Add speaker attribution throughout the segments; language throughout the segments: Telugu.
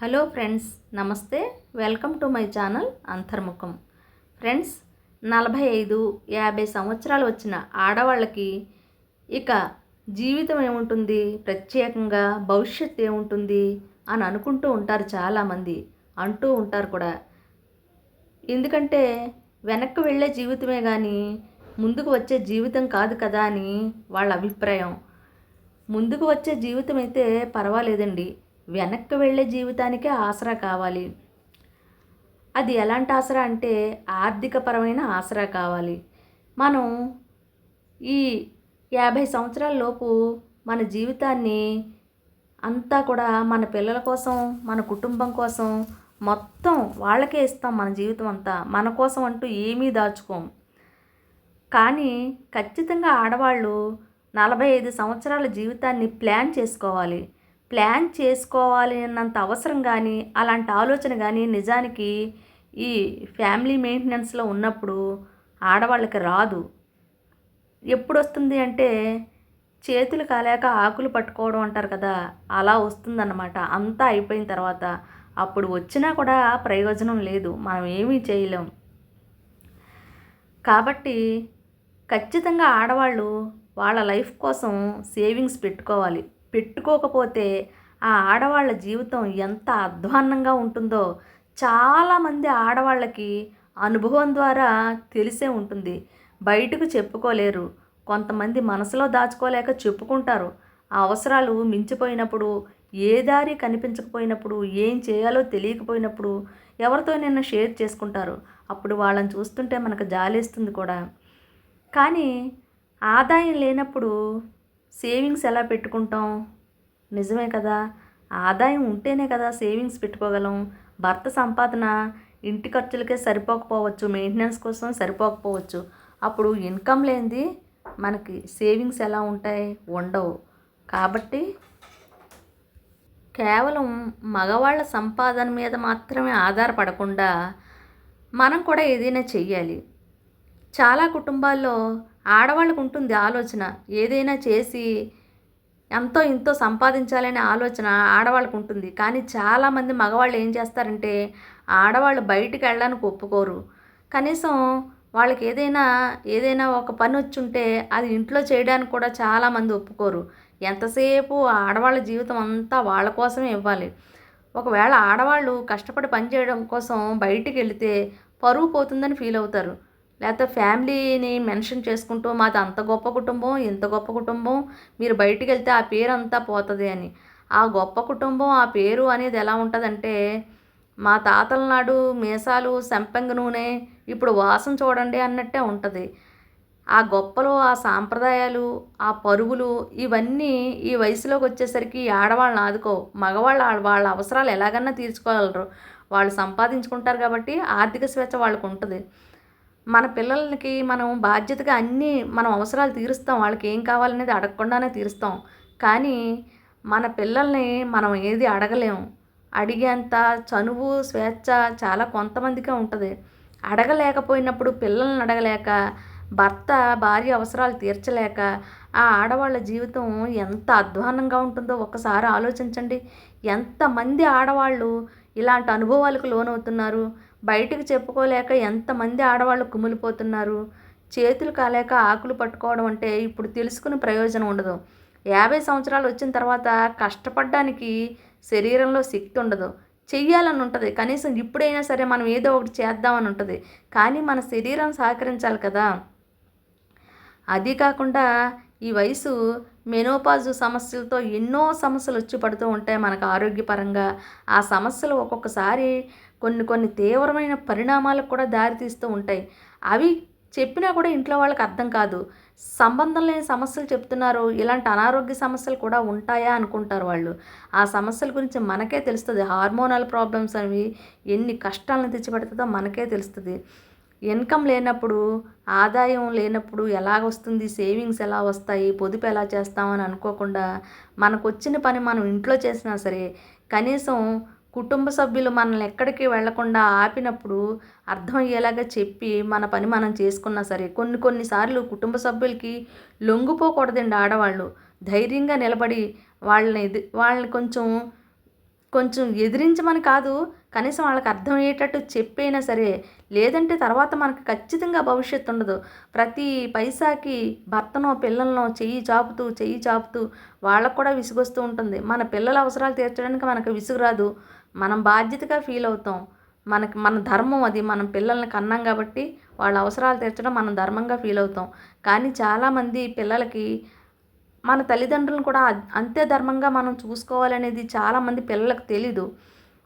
Speaker 1: హలో ఫ్రెండ్స్ నమస్తే. Welcome to my channel Antarmukham. Friends నలభై ఐదు యాభై సంవత్సరాలు వచ్చిన ఆడవాళ్ళకి ఇక జీవితం ఏముంటుంది? ప్రత్యేకంగా భవిష్యత్తు ఏముంటుంది? అని అనుకుంటూ ఉంటారు చాలామంది అంటూ ఉంటారు కూడా. ఎందుకంటే వెనక్కి వెళ్ళే జీవితమే కానీ ముందుకు వచ్చే జీవితం కాదు కదా అని వాళ్ళ అభిప్రాయం. ముందుకు వచ్చే జీవితం అయితే పర్వాలేదండి. వెనక్కి వెళ్ళే జీవితానికే ఆసరా కావాలి. అది ఎలాంటి ఆసరా అంటే ఆర్థికపరమైన ఆసరా కావాలి. మనం ఈ యాభై సంవత్సరాల లోపు మన జీవితాన్ని అంతా కూడా మన పిల్లల కోసం మన కుటుంబం కోసం మొత్తం వాళ్ళకే ఇస్తాం మన జీవితం అంతా. మన కోసం అంటూ ఏమీ దాచుకోం. కానీ ఖచ్చితంగా ఆడవాళ్ళు నలభై ఐదు సంవత్సరాల జీవితాన్ని ప్లాన్ చేసుకోవాలి. ప్లాన్ చేసుకోవాలి అన్నంత అవసరం కానీ అలాంటి ఆలోచన కానీ నిజానికి ఈ ఫ్యామిలీ మెయింటెనెన్స్లో ఉన్నప్పుడు ఆడవాళ్ళకి రాదు. ఎప్పుడు వస్తుంది అంటే చేతులు కాలేక ఆకులు పట్టుకోవడం అంటారు కదా అలా వస్తుందన్నమాట. అంతా అయిపోయిన తర్వాత అప్పుడు వచ్చినా కూడా ప్రయోజనం లేదు. మనం ఏమీ చేయలేం. కాబట్టి ఖచ్చితంగా ఆడవాళ్ళు వాళ్ళ లైఫ్ కోసం సేవింగ్స్ పెట్టుకోవాలి. పెట్టుకోకపోతే ఆ ఆడవాళ్ళ జీవితం ఎంత అధ్వాన్నంగా ఉంటుందో చాలామంది ఆడవాళ్ళకి అనుభవం ద్వారా తెలిసే ఉంటుంది. బయటకు చెప్పుకోలేరు. కొంతమంది మనసులో దాచుకోలేక చెప్పుకుంటారు. ఆ అవసరాలు మించిపోయినప్పుడు ఏ దారి కనిపించకపోయినప్పుడు ఏం చేయాలో తెలియకపోయినప్పుడు ఎవరితో నిన్న షేర్ చేసుకుంటారు. అప్పుడు వాళ్ళని చూస్తుంటే మనకు జాలేస్తుంది కూడా. కానీ ఆదాయం లేనప్పుడు సేవింగ్స్ ఎలా పెట్టుకుంటాం? నిజమే కదా. ఆదాయం ఉంటేనే కదా సేవింగ్స్ పెట్టుకోగలం. భర్త సంపాదన ఇంటి ఖర్చులకే సరిపోకపోవచ్చు. మెయింటెనెన్స్ కోసం సరిపోకపోవచ్చు. అప్పుడు ఇన్కమ్ లేనిది మనకి సేవింగ్స్ ఎలా ఉంటాయి? ఉండవు. కాబట్టి కేవలం మగవాళ్ళ సంపాదన మీద మాత్రమే ఆధారపడకుండా మనం కూడా ఏదైనా చెయ్యాలి. చాలా కుటుంబాల్లో ఆడవాళ్ళకు ఉంటుంది ఆలోచన. ఏదైనా చేసి ఎంతో ఇంతో సంపాదించాలనే ఆలోచన ఆడవాళ్ళకు ఉంటుంది. కానీ చాలామంది మగవాళ్ళు ఏం చేస్తారంటే ఆడవాళ్ళు బయటికి వెళ్ళడానికి ఒప్పుకోరు. కనీసం వాళ్ళకి ఏదైనా ఏదైనా ఒక పని వచ్చుంటే అది ఇంట్లో చేయడానికి కూడా చాలామంది ఒప్పుకోరు. ఎంతసేపు ఆడవాళ్ళ జీవితం అంతా వాళ్ళ కోసమే ఇవ్వాలి. ఒకవేళ ఆడవాళ్ళు కష్టపడి పని చేయడం కోసం బయటికి వెళితే పరువు పోతుందని ఫీల్ అవుతారు. లేకపోతే ఫ్యామిలీని మెన్షన్ చేసుకుంటూ మాది అంత గొప్ప కుటుంబం ఇంత గొప్ప కుటుంబం మీరు బయటికి వెళ్తే ఆ పేరు అంతా పోతుంది అని. ఆ గొప్ప కుటుంబం ఆ పేరు అనేది ఎలా ఉంటుందంటే మా తాతల నాడు మీసాలు సంపెంగ నూనె ఇప్పుడు వాసన చూడండి అన్నట్టే ఉంటుంది. ఆ గొప్పలు ఆ సాంప్రదాయాలు ఆ పరుగులు ఇవన్నీ ఈ వయసులోకి వచ్చేసరికి ఆడవాళ్ళని ఆదుకో మగవాళ్ళు వాళ్ళ అవసరాలు ఎలాగన్నా తీర్చుకోగలరు. వాళ్ళు సంపాదించుకుంటారు కాబట్టి ఆర్థిక స్వేచ్ఛ వాళ్ళకు ఉంటుంది మన పిల్లలకి మనం బాధ్యతగా అన్నీ మనం అవసరాలు తీరుస్తాం. వాళ్ళకి ఏం కావాలనేది అడగకుండానే తీరుస్తాం. కానీ మన పిల్లల్ని మనం ఏది అడగలేము అడిగేంత చనువు స్వేచ్ఛ చాలా కొంతమందికే ఉంటుంది. అడగలేకపోయినప్పుడు పిల్లల్ని అడగలేక భర్త భార్య అవసరాలు తీర్చలేక ఆ ఆడవాళ్ళ జీవితం ఎంత అధ్వానంగా ఉంటుందో ఒక్కసారి ఆలోచించండి. ఎంతమంది ఆడవాళ్ళు ఇలాంటి అనుభవాలకు లోనవుతున్నారు? బయటికి చెప్పుకోలేక ఎంతమంది ఆడవాళ్ళు కుమిలిపోతున్నారు? చేతులు కాలేక ఆకులు పట్టుకోవడం అంటే ఇప్పుడు తెలుసుకుని ప్రయోజనం ఉండదు. యాభై సంవత్సరాలు వచ్చిన తర్వాత కష్టపడడానికి శరీరంలో శక్తి ఉండదు. చెయ్యాలని ఉంటుంది. కనీసం ఇప్పుడైనా సరే మనం ఏదో ఒకటి చేద్దామని ఉంటుంది. కానీ మన శరీరం సహకరించాలి కదా. అది కాకుండా ఈ వయసు మెనోపాజు సమస్యలతో ఎన్నో సమస్యలు వచ్చి పడుతూ ఉంటాయి మనకు ఆరోగ్యపరంగా. ఆ సమస్యలు ఒక్కొక్కసారి కొన్ని కొన్ని తీవ్రమైన పరిణామాలకు కూడా దారితీస్తూ ఉంటాయి. అవి చెప్పినా కూడా ఇంట్లో వాళ్ళకి అర్థం కాదు. సంబంధం లేని సమస్యలు చెప్తున్నారు. ఇలాంటి అనారోగ్య సమస్యలు కూడా ఉంటాయా అనుకుంటారు వాళ్ళు. ఆ సమస్యల గురించి మనకే తెలుస్తుంది. హార్మోనల్ ప్రాబ్లమ్స్ అనేవి ఎన్ని కష్టాలను తెచ్చిపెడుతుందో మనకే తెలుస్తుంది. ఇన్కమ్ లేనప్పుడు ఆదాయం లేనప్పుడు ఎలా వస్తుంది? సేవింగ్స్ ఎలా వస్తాయి? పొదుపు ఎలా చేస్తామని అనుకోకుండా మనకు వచ్చిన పని మనం ఇంట్లో చేసినా సరే కనీసం కుటుంబ సభ్యులు మనల్ని ఎక్కడికి వెళ్ళకుండా ఆపినప్పుడు అర్థమయ్యేలాగా చెప్పి మన పని మనం చేసుకున్నా సరే కొన్ని కొన్నిసార్లు కుటుంబ సభ్యులకి లొంగిపోకూడదండి ఆడవాళ్ళు. ధైర్యంగా నిలబడి వాళ్ళని వాళ్ళని కొంచెం కొంచెం ఎదిరించమని కాదు కనీసం వాళ్ళకి అర్థమయ్యేటట్టు చెప్పైనా సరే లేదంటే తర్వాత మనకు ఖచ్చితంగా భవిష్యత్తు ఉండదు. ప్రతి పైసాకి భర్తనో పిల్లలనో చెయ్యి చాపుతూ చెయ్యి చాపుతూ వాళ్ళకు కూడా విసుగొస్తూ ఉంటుంది. మన పిల్లల అవసరాలు తీర్చడానికి మనకు విసుగు రాదు. మనం బాధ్యతగా ఫీల్ అవుతాం. మనకి మన ధర్మం అది. మనం పిల్లల్ని కన్నాం కాబట్టి వాళ్ళ అవసరాలు తీర్చడం మనం ధర్మంగా ఫీల్ అవుతాం. కానీ చాలామంది పిల్లలకి మన తల్లిదండ్రులను కూడా అంతే ధర్మంగా మనం చూసుకోవాలనేది చాలామంది పిల్లలకు తెలీదు.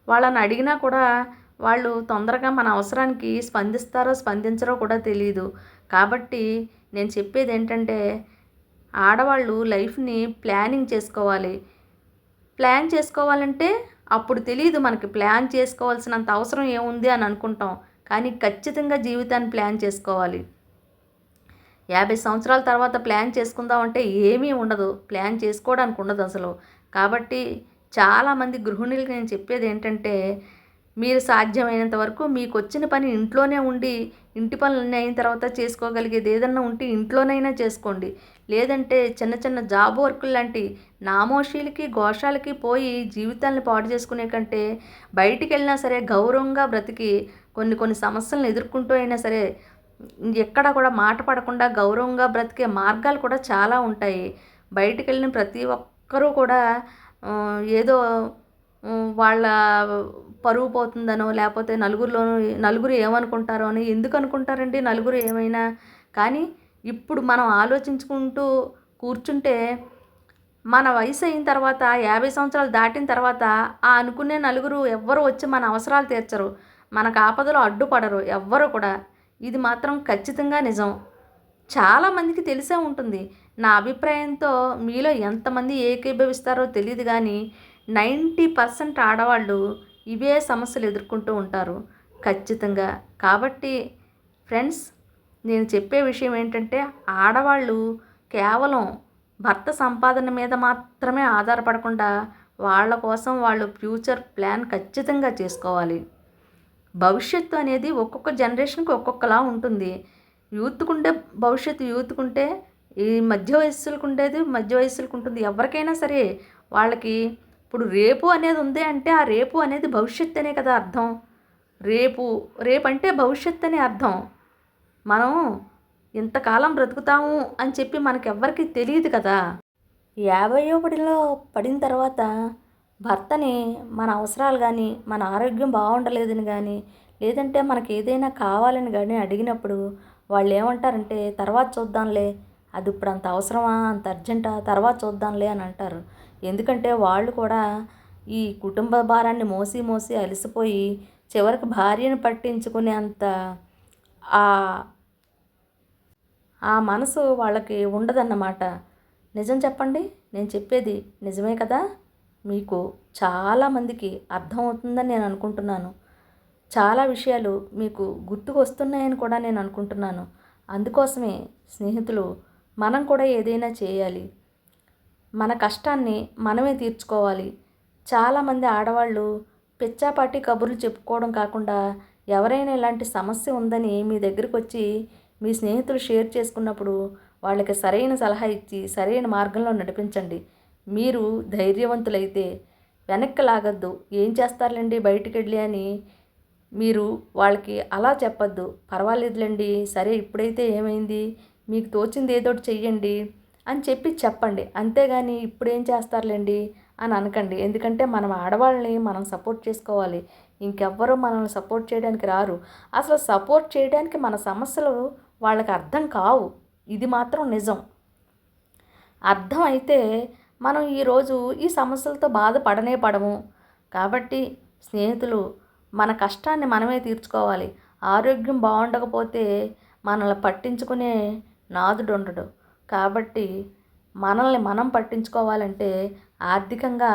Speaker 1: వాళ్ళని అడిగినా కూడా వాళ్ళు తొందరగా మన అవసరానికి స్పందిస్తారో స్పందించరో కూడా తెలియదు కాబట్టి నేను చెప్పేది ఏంటంటే ఆడవాళ్ళు లైఫ్ని ప్లానింగ్ చేసుకోవాలి. ప్లాన్ చేసుకోవాలంటే అప్పుడు తెలియదు మనకి ప్లాన్ చేసుకోవాల్సినంత అవసరం ఏముంది అని అనుకుంటాం. కానీ ఖచ్చితంగా జీవితాన్ని ప్లాన్ చేసుకోవాలి. యాభై సంవత్సరాల తర్వాత ప్లాన్ చేసుకుందాం అంటే ఏమీ ఉండదు. ప్లాన్ చేసుకోవడానికి ఉండదు అసలు. కాబట్టి చాలామంది గృహిణులకి నేను చెప్పేది ఏంటంటే మీరు సాధ్యమైనంత వరకు మీకు వచ్చిన పని ఇంట్లోనే ఉండి ఇంటి పనులన్నీ అయిన తర్వాత చేసుకోగలిగేది ఏదన్నా ఉంటే ఇంట్లోనైనా చేసుకోండి. లేదంటే చిన్న చిన్న జాబ్ వర్కులు లాంటి నామోషీలకి ఘోషాలకి పోయి జీవితాలను పాడు చేసుకునే కంటే బయటికి వెళ్ళినా సరే గౌరవంగా బ్రతికి కొన్ని కొన్ని సమస్యలను ఎదుర్కొంటూ అయినా సరే ఎక్కడ కూడా మాట పడకుండా గౌరవంగా బ్రతికే మార్గాలు కూడా చాలా ఉంటాయి. బయటికి వెళ్ళిన ప్రతి ఒక్కరూ కూడా ఏదో వాళ్ళ పరువు పోతుందనో లేకపోతే నలుగురిలోనూ నలుగురు ఏమనుకుంటారో అని ఎందుకు అనుకుంటారండి? నలుగురు ఏమైనా? కానీ ఇప్పుడు మనం ఆలోచించుకుంటూ కూర్చుంటే మన వయసు అయిన తర్వాత యాభై సంవత్సరాలు దాటిన తర్వాత ఆ అనుకునే నలుగురు ఎవ్వరు వచ్చి మన అవసరాలు తీర్చరు. మనకు ఆపదలో అడ్డుపడరు ఎవ్వరు కూడా. ఇది మాత్రం ఖచ్చితంగా నిజం. చాలామందికి తెలిసే ఉంటుంది. నా అభిప్రాయంతో మీలో ఎంతమంది ఏకీభవిస్తారో తెలియదు కానీ నైంటీ పర్సెంట్ ఆడవాళ్ళు ఇవే సమస్యలు ఎదుర్కొంటూ ఉంటారు. ఖచ్చితంగా. కాబట్టి ఫ్రెండ్స్ నేను చెప్పే విషయం ఏంటంటే ఆడవాళ్ళు కేవలం భర్త సంపాదన మీద మాత్రమే ఆధారపడకుండా వాళ్ళ కోసం వాళ్ళు ఫ్యూచర్ ప్లాన్ ఖచ్చితంగా చేసుకోవాలి. భవిష్యత్తు అనేది ఒక్కొక్క జనరేషన్కి ఒక్కొక్కలా ఉంటుంది. యూత్కుంటే భవిష్యత్తు యూత్కుంటే ఈ మధ్య వయస్సులకు ఉండేది మధ్య వయస్సులకు ఉంటుంది. ఎవరికైనా సరే వాళ్ళకి ఇప్పుడు రేపు అనేది ఉంది అంటే ఆ రేపు అనేది భవిష్యత్ అనే కదా అర్థం. రేపు రేపు అంటే భవిష్యత్తు అనే అర్థం. మనం ఇంతకాలం బ్రతుకుతాము అని చెప్పి మనకెవ్వరికి తెలియదు కదా. యాభయో పడిలో పడిన తర్వాత భర్తని మన అవసరాలు కానీ మన ఆరోగ్యం బాగుండలేదని కానీ లేదంటే మనకి ఏదైనా కావాలని కానీ అడిగినప్పుడు వాళ్ళు ఏమంటారంటే తర్వాత చూద్దాంలే అది ఇప్పుడు అంత అవసరమా అంత అర్జెంటా తర్వాత చూద్దాంలే అని అంటారు. ఎందుకంటే వాళ్ళు కూడా ఈ కుటుంబ భారాన్ని మోసి మోసి అలసిపోయి చివరికి భార్యను పట్టించుకునే అంత ఆ మనసు వాళ్ళకి ఉండదన్నమాట. నిజం చెప్పండి నేను చెప్పేది నిజమే కదా? మీకు చాలామందికి అర్థమవుతుందని నేను అనుకుంటున్నాను. చాలా విషయాలు మీకు గుర్తుకు వస్తున్నాయని కూడా నేను అనుకుంటున్నాను. అందుకోసమే స్నేహితులు మనం కూడా ఏదైనా చేయాలి. మన కష్టాన్ని మనమే తీర్చుకోవాలి. చాలామంది ఆడవాళ్ళు పిచ్చాపాటి కబుర్లు చెప్పుకోవడం కాకుండా ఎవరైనా ఇలాంటి సమస్య ఉందని మీ దగ్గరికి వచ్చి మీ స్నేహితులు షేర్ చేసుకున్నప్పుడు వాళ్ళకి సరైన సలహా ఇచ్చి సరైన మార్గంలో నడిపించండి. మీరు ధైర్యవంతులైతే వెనక్కి లాగద్దు. ఏం చేస్తారులేండి బయటికి వెళ్ళి అని మీరు వాళ్ళకి అలా చెప్పద్దు. పర్వాలేదులేండి. సరే ఇప్పుడైతే ఏమైంది? మీకు తోచింది ఏదో చెయ్యండి. అని చెప్పి చెప్పండి. అంతేగాని ఇప్పుడు ఏం చేస్తారులేండి? అని అనకండి. ఎందుకంటే మనం ఆడవాళ్ళని మనం సపోర్ట్ చేసుకోవాలి. ఇంకెవ్వరూ మనల్ని సపోర్ట్ చేయడానికి రారు. అసలు సపోర్ట్ చేయడానికి మన సమస్యలు వాళ్ళకి అర్థం కావు. ఇది మాత్రం నిజం. అర్థం అయితే మనం ఈరోజు ఈ సమస్యలతో బాధపడనే పడము. కాబట్టి స్నేహితులు మన కష్టాన్ని మనమే తీర్చుకోవాలి. ఆరోగ్యం బాగుండకపోతే మనల్ని పట్టించుకునే నాదుడు ఉండడు కాబట్టి మనల్ని మనం పట్టించుకోవాలంటే ఆర్థికంగా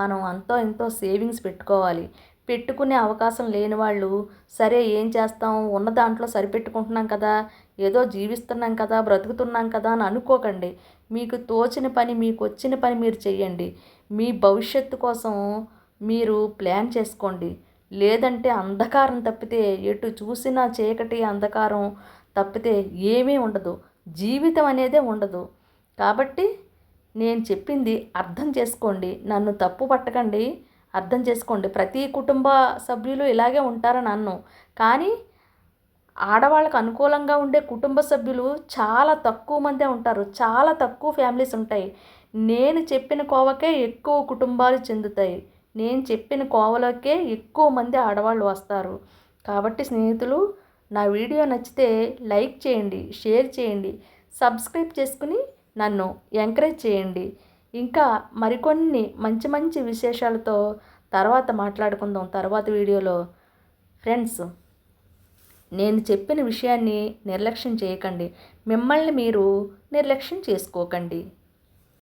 Speaker 1: మనం అంతో ఎంతో సేవింగ్స్ పెట్టుకోవాలి. పెట్టుకునే అవకాశం లేని వాళ్ళు సరే ఏం చేస్తాం? ఉన్న దాంట్లో సరిపెట్టుకుంటున్నాం కదా ఏదో జీవిస్తున్నాం కదా బ్రతుకుతున్నాం కదా అని అనుకోకండి. మీకు తోచిన పని మీకు వచ్చిన పని మీరు చేయండి మీ భవిష్యత్తు కోసం మీరు ప్లాన్ చేసుకోండి. లేదంటే అంధకారం తప్పితే ఎటు చూసినా చీకటి అంధకారం తప్పితే ఏమీ ఉండదు. జీవితం అనేదే ఉండదు. కాబట్టి నేను చెప్పింది అర్థం చేసుకోండి. నన్ను తప్పు పట్టకండి. అర్థం చేసుకోండి. ప్రతి కుటుంబ సభ్యులు ఇలాగే ఉంటారని అన్ను కానీ ఆడవాళ్ళకు అనుకూలంగా ఉండే కుటుంబ సభ్యులు చాలా తక్కువ మందే ఉంటారు. చాలా తక్కువ ఫ్యామిలీస్ ఉంటాయి. నేను చెప్పిన కోవకే ఎక్కువ కుటుంబాలు చెందుతాయి. నేను చెప్పిన కోవలోకే ఎక్కువ మంది ఆడవాళ్ళు వస్తారు. కాబట్టి స్నేహితులు నా వీడియో నచ్చితే లైక్ చేయండి షేర్ చేయండి సబ్స్క్రైబ్ చేసుకుని నన్ను ఎంకరేజ్ చేయండి. ఇంకా మరికొన్ని మంచి మంచి విశేషాలతో తర్వాత మాట్లాడుకుందాం తర్వాత వీడియోలో. ఫ్రెండ్స్ నేను చెప్పిన విషయాన్ని నిర్లక్ష్యం చేయకండి. మిమ్మల్ని మీరు నిర్లక్ష్యం చేసుకోకండి.